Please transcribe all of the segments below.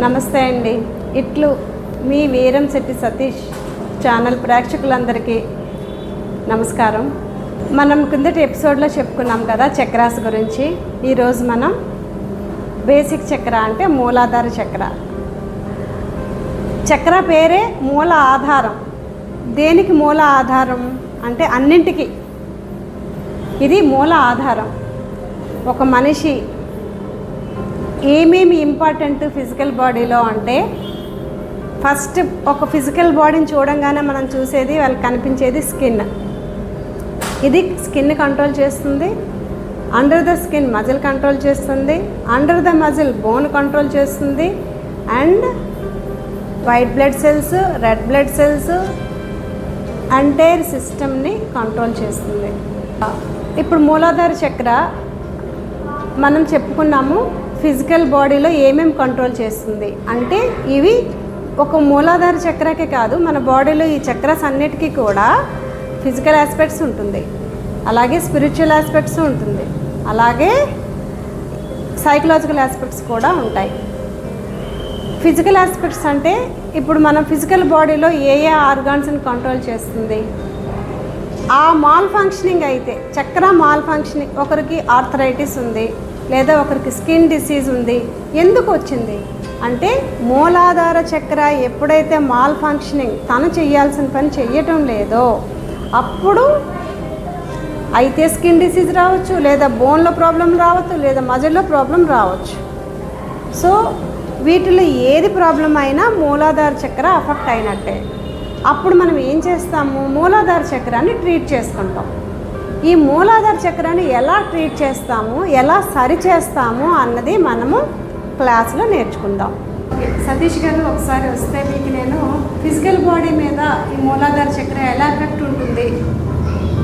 నమస్తే అండి. ఇట్లు మీ వీరం శెట్టి సతీష్ ఛానల్ ప్రేక్షకులందరికీ నమస్కారం. మనం కిందటి ఎపిసోడ్లో చెప్పుకున్నాం కదా చక్రాస్ గురించి. ఈరోజు మనం బేసిక్ చక్ర అంటే మూలాధార చక్ర. చక్ర పేరే మూల ఆధారం. దేనికి మూల ఆధారం అంటే అన్నింటికి. ఇది మూల ఆధారం. ఒక మనిషి ఏమేమి ఇంపార్టెంట్ ఫిజికల్ బాడీలో అంటే ఫస్ట్ ఒక ఫిజికల్ బాడీని చూడంగానే మనం చూసేది వాళ్ళకి కనిపించేది స్కిన్. ఇది స్కిన్ కంట్రోల్ చేస్తుంది under the skin muscle control చేస్తుంది under the muscle bone control చేస్తుంది and white blood cells red blood cells entire సిస్టమ్ని కంట్రోల్ చేస్తుంది. ఇప్పుడు మూలాధార చక్ర మనం చెప్పుకున్నాము ఫిజికల్ బాడీలో ఏమేమి కంట్రోల్ చేస్తుంది? అంటే ఇవి ఒక మూలాధార చక్రకే కాదు మన బాడీలో ఈ చక్రస్ అన్నిటికీ కూడా ఫిజికల్ ఆస్పెక్ట్స్ ఉంటుంది. అలాగే స్పిరిచువల్ ఆస్పెక్ట్స్ ఉంటుంది. అలాగే సైకలాజికల్ ఆస్పెక్ట్స్ కూడా ఉంటాయి. ఫిజికల్ ఆస్పెక్ట్స్ అంటే ఇప్పుడు మనం ఫిజికల్ బాడీలో ఏ ఏ ఆర్గాన్స్ని కంట్రోల్ చేస్తుంది? ఆ మాల్ ఫంక్షనింగ్ అయితే చక్ర మాల్ ఫంక్షనింగ్ ఒకరికి ఆర్థరైటిస్ ఉంది లేదా ఒకరికి స్కిన్ డిసీజ్ ఉంది ఎందుకు వచ్చింది? అంటే మూలాధార చక్ర ఎప్పుడైతే మాల్ ఫంక్షనింగ్ తను చేయాల్సిన పని చెయ్యటం లేదో అప్పుడు అయితే స్కిన్ డిసీజ్ రావచ్చు లేదా బోన్లో ప్రాబ్లం రావచ్చు లేదా మజిల్లో ప్రాబ్లం రావచ్చు. సో వీటిలో ఏది ప్రాబ్లం అయినా మూలాధార చక్ర అఫెక్ట్ అయినట్టే. అప్పుడు మనం ఏం చేస్తాము? మూలాధార చక్రాన్ని ట్రీట్ చేసుకుంటాం. ఈ మూలాధార చక్రాన్ని ఎలా ట్రీట్ చేస్తాము ఎలా సరి చేస్తాము అన్నది మనము క్లాస్లో నేర్చుకుందాం. సతీష్ గారు ఒకసారి వస్తే మీకు నేను ఫిజికల్ బాడీ మీద ఈ మూలాధార చక్ర ఎలా ఎఫెక్ట్ ఉంటుంది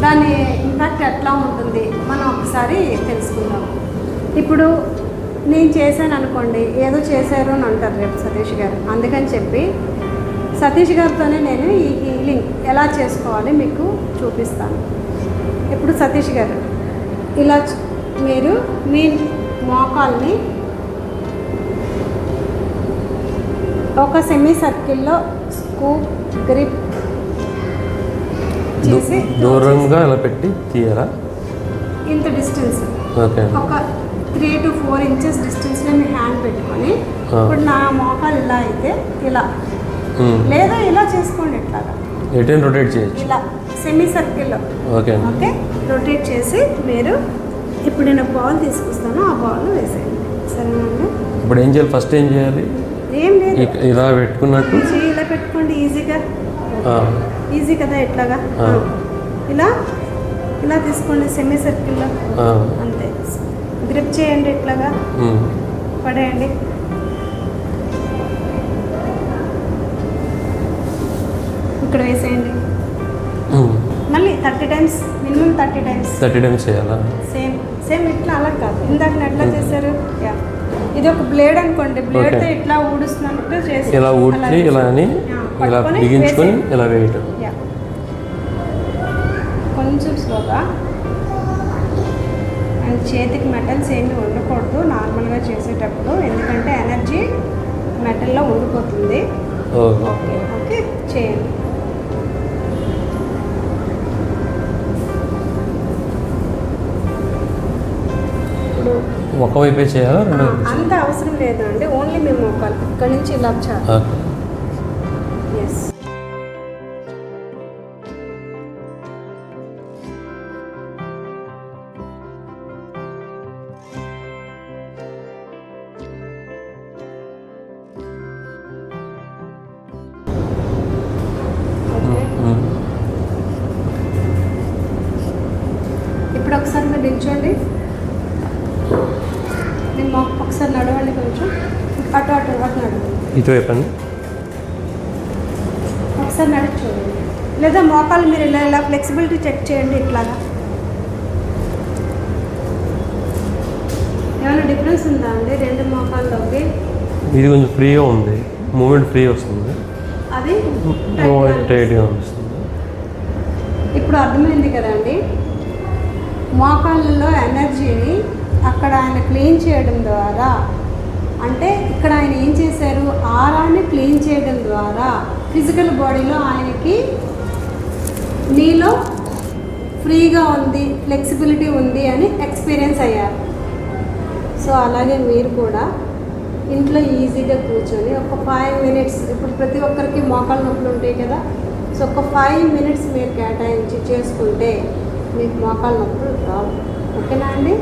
దాని ఇంపాక్ట్ ఎట్లా ఉంటుంది మనం ఒకసారి తెలుసుకుందాం. ఇప్పుడు నేను చేశాను అనుకోండి ఏదో చేశారు అని అంటారు రేపు సతీష్ గారు. అందుకని చెప్పి సతీష్ గారితోనే నేను ఈ హీలింగ్ ఎలా చేసుకోవాలి మీకు చూపిస్తాను. ఇప్పుడు సతీష్ గారు. ఇలా మీరు మీ మోకాల్ని ఒక సెమీ సర్కిల్లో స్కూప్ గ్రిప్ చేసి దూరంగా ఇలా పెట్టి తీయరా? ఇంత డిస్టెన్స్. ఓకే. ఒక త్రీ టు ఫోర్ ఇంచెస్ డిస్టెన్స్లో మీ హ్యాండ్ పెట్టుకొని. ఇప్పుడు నా మోకాలు ఇలా అయితే ఇలా. లేదా ఇలా చేసుకోండి ఇట్లాగా రొటేట్ చేయొచ్చు. ఇలా. సెమీ సర్కిల్లో ఓకే. ఓకే? రొటేట్ చేసి మీరు ఇప్పుడు నేను బాల్ తీసుకొస్తాను ఆ బాల్ వేసేయండి. సరేనండి ఇప్పుడు ఏం చేయాలి? ఫస్ట్ ఏం చేయాలి? ఏం లేదు. ఇలా పెట్టుకున్నట్టు? ఇలా పెట్టుకోండి ఈజీగా ఈజీ కదా ఇట్లాగా ఆ. ఇలా ఇలా తీసుకోండి సెమీ సర్కిల్లో అంతే. గ్రిప్ చేయండి ఇట్లాగా. పడేయండి. Times minimum thirty times thirty times చేయాలా? సేమ్ సేమ్ ఇట్లా అలా కాదు. ఇందాక ఎట్లా చేశారు? యా ఇది ఒక బ్లేడ్ అనుకోండి. బ్లేడ్తో. ఇట్లా ఊడుస్తున్నట్టు చేసి ఇలా ఊడ్చి ఇలా అని ఇలా బిగించుకొని. ఇలా వేయటం. కొంచెం స్లోగా. అండ్ చేతికి మెటల్స్ ఏమి ఉండకూడదు నార్మల్గా చేసేటప్పుడు. ఎందుకంటే ఎనర్జీ మెటల్లో ఉండిపోతుంది ఓకే ఓకే చేయండి. ఒకవైపే చేయాలా రెండో అంత అవసరం లేదు అండి ఓన్లీ మేము ఇక్కడ నుంచి ఇలా చాలు ఇటువైపు అండి ఒకసారి నడిచి చూడండి. లేదా మోకాలు మీరు ఇలా ఇలా ఫ్లెక్సిబిలిటీ చెక్ చేయండి ఇట్లాగా. ఏమైనా డిఫరెన్స్ ఉందా అండి? రెండు మోకాల్లోకి ఇది కొంచెం ఫ్రీగా ఉంది. మూమెంట్ ఫ్రీ వస్తుంది. అది? టైట్గా అనిపిస్తుంది ఇప్పుడు అర్థమైంది కదండి మోకాళ్ళలో ఎనర్జీని అక్కడ ఆయన క్లీన్ చేయడం ద్వారా అంటే ఇక్కడ ఆయన ఏం చేశారు? ఆరాన్ని క్లీన్ చేయడం ద్వారా ఫిజికల్ బాడీలో ఆయనకి నీలో ఫ్రీగా ఉంది ఫ్లెక్సిబిలిటీ ఉంది అని ఎక్స్పీరియన్స్ అయ్యారు. సో అలాగే మీరు కూడా ఇంట్లో ఈజీగా కూర్చొని ఒక ఫైవ్ మినిట్స్ ఇప్పుడు ప్రతి ఒక్కరికి మోకాళ్ళ నొప్పులు ఉంటాయి కదా సో ఒక ఫైవ్ మినిట్స్ మీరు కేటాయించి చేసుకుంటే మీకు మోకాళ్ళ నొప్పులు రావు. ఓకేనా అండి?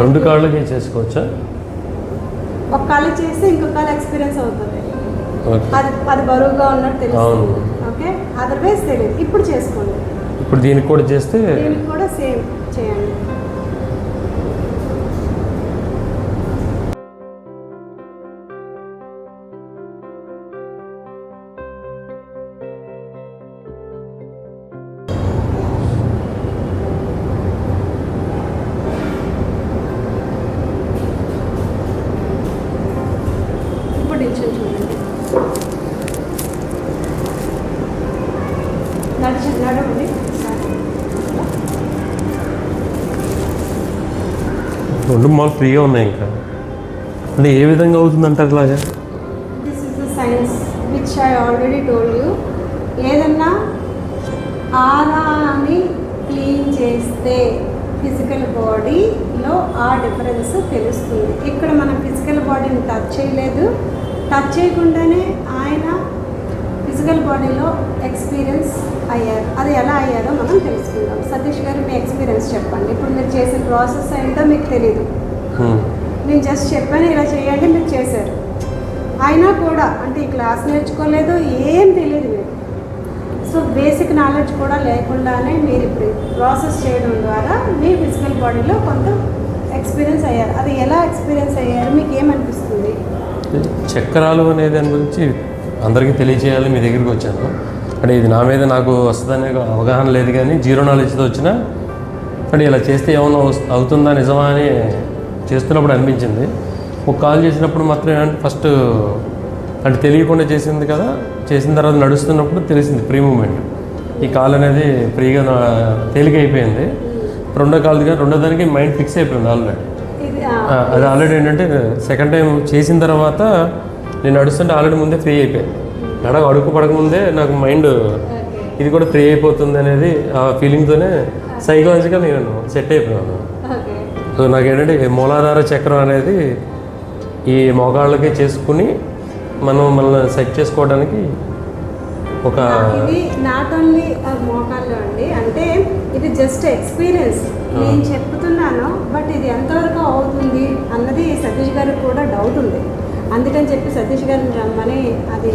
రెండు కాళ్ళకి చేసుకోవచ్చా? ఒక కాళ్ళు చేస్తే ఇంకొక కాళ్ళు ఎక్స్పీరియన్స్ అవుతుంది. అది అది బరువుగా ఉన్నట్టు. తెలుస్తుంది. ఓకే అదర్వైజ్ తెలియదు. ఇప్పుడు చేసుకోండి. ఇప్పుడు దీనికి కూడా చేస్తే దీనికి కూడా సేమ్ చేయండి. నడిచి నడవండి రెండు మాల్ ఫ్రీగా ఉన్నాయి ఇంకా. అంటే ఏ విధంగా అవుతుందంట ఇలాగా this is the science which I already told you ఏదన్నా ఆరాని క్లీన్ చేస్తే ఫిజికల్ బాడీలో ఆ డిఫరెన్స్ తెలుస్తుంది. ఇక్కడ మనం ఫిజికల్ బాడీని టచ్ చేయలేదు. టచ్ చేయకుండానే ఆయన ఫిజికల్ బాడీలో ఎక్స్పీరియన్స్ అయ్యారు. అది ఎలా అయ్యారో మనం తెలుసుకుందాం. సతీష్ గారు మీ ఎక్స్పీరియన్స్ చెప్పండి. ఇప్పుడు మీరు చేసిన ప్రాసెస్ ఏంటో మీకు తెలియదు. నేను జస్ట్ చెప్పాను ఇలా చేయండి మీరు చేశారు. అయినా కూడా అంటే ఈ క్లాస్ నేర్చుకోలేదు ఏం తెలియదు మీరు సో బేసిక్ నాలెడ్జ్ కూడా లేకుండానే మీరు ఇప్పుడు ప్రాసెస్ చేయడం ద్వారా మీ ఫిజికల్ బాడీలో కొంత ఎక్స్పీరియన్స్ అయ్యారు. అది ఎలా ఎక్స్పీరియన్స్ అయ్యారు? మీకు ఏమనిపిస్తుంది? చక్రాలు అనే దాని గురించి అందరికీ తెలియచేయాలి మీ దగ్గరికి వచ్చాను. అంటే ఇది నా మీద నాకు వస్తుందనే అవగాహన లేదు కానీ జీరో నాలెడ్జ్తో వచ్చిన అంటే ఇలా చేస్తే ఏమన్నా అవుతుందా నిజమా అని చేస్తున్నప్పుడు అనిపించింది. ఒక కాల్ చేసినప్పుడు మాత్రం ఏంటంటే ఫస్ట్ అంటే తెలియకుండా చేసింది కదా చేసిన తర్వాత నడుస్తున్నప్పుడు తెలిసింది ఫ్రీ మూమెంట్. ఈ కాల్ అనేది ఫ్రీగా నా- తేలిక అయిపోయింది. రెండో కాల్ దగ్గర రెండో దానికి మైండ్ ఫిక్స్ అయిపోయింది ఆల్రెడీ. అది ఆల్రెడీ ఏంటంటే సెకండ్ టైం చేసిన తర్వాత నేను నడుస్తుంటే ఆల్రెడీ ముందే ఫ్రీ అయిపోయింది నడక అడుగు పడకముందే నాకు మైండ్ ఇది కూడా ఫ్రీ అయిపోతుంది అనేది ఆ ఫీలింగ్తోనే సైకలాజికల్ నేను సెట్ అయిపోయాను. సో నాకు ఏంటంటే మూలాధార చక్రం అనేది ఈ మోకాళ్ళకి చేసుకుని మనం మనల్ని సెట్ చేసుకోవడానికి ఒక ఇది నాట్ ఓన్లీ మోకాళ్ళు అండి. అంటే ఇది జస్ట్ ఎక్స్పీరియన్స్ నేను చెప్తున్నాను బట్ ఇది ఎంతవరకు అవుతుంది అన్నది సతీష్ గారికి కూడా డౌట్ ఉంది. అందుకని చెప్పి సతీష్ గారిని రమ్మని అది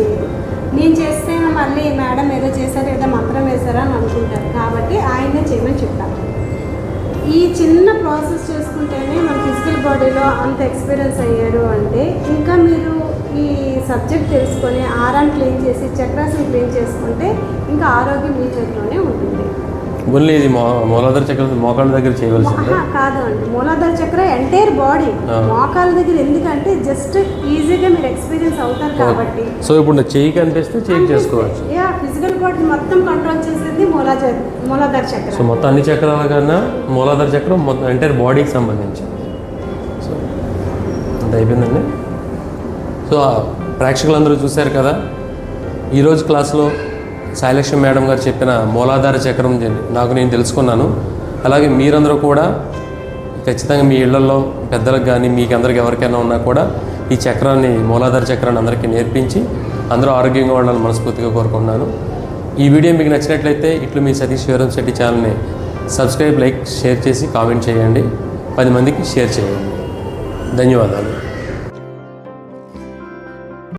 నేను చేస్తే మళ్ళీ మేడం ఏదో చేశారు ఏదో మంత్రం వేశారా అని అనుకుంటారు. కాబట్టి ఆయనే చేయమని చెప్పాను. ఈ చిన్న ప్రాసెస్ చేసుకుంటేనే మన ఫిజికల్ బాడీలో అంత ఎక్స్పీరియన్స్ అయ్యారు అంటే ఇంకా మీరు ఈ సబ్జెక్ట్ తెలుసుకొని ఆరాన్ని క్లీన్ చేసి చక్రాన్ని క్లీన్ చేసుకుంటే ఇంకా ఆరోగ్యం మీ చేతిలోనే ఉంటుంది. ఓన్లీ ఇది మూలాధార చక్రం మోకాళ్ళ దగ్గర చేయవలసిందే. కాదు అండి మూలాధార చక్ర ఎంటైర్ బాడీ. మోకాల దగ్గర ఎందుకంటే జస్ట్ ఈజీగా మీరు ఎక్స్పీరియన్స్ అవుతారు కాబట్టి. సో ఇప్పుడు నా చెయ్యి కనిపిస్తే చెయ్యి చేసుకోవచ్చు. యా ఫిజికల్ బాడీ మొత్తం కంట్రోల్ చేసేది మూలాధార మూలాధార చక్ర. సో మొత్తం అన్ని చక్రాల కన్నా మూలాధార చక్రం మొత్తం ఎంటైర్ బాడీకి సంబంధించి సో అంత అయిపోయిందండి. సో ప్రేక్షకులందరూ చూశారు కదా ఈరోజు క్లాస్లో సాయిలక్ష్మి మేడం గారు చెప్పిన మూలాధార చక్రం నాకు నేను తెలుసుకున్నాను. అలాగే మీరందరూ కూడా ఖచ్చితంగా మీ ఇళ్ళలో పెద్దలకు కానీ మీకు అందరికి ఎవరికైనా ఉన్నా కూడా ఈ చక్రాన్ని మూలాధార చక్రాన్ని అందరికీ నేర్పించి అందరూ ఆరోగ్యంగా ఉండాలని మనస్ఫూర్తిగా కోరుకుంటున్నాను. ఈ వీడియో మీకు నచ్చినట్లయితే ఇట్లు మీ సతీష్ వీరం శెట్టి ఛానల్ని సబ్స్క్రైబ్ లైక్ షేర్ చేసి కామెంట్ చేయండి. పది మందికి షేర్ చేయండి. ధన్యవాదాలు.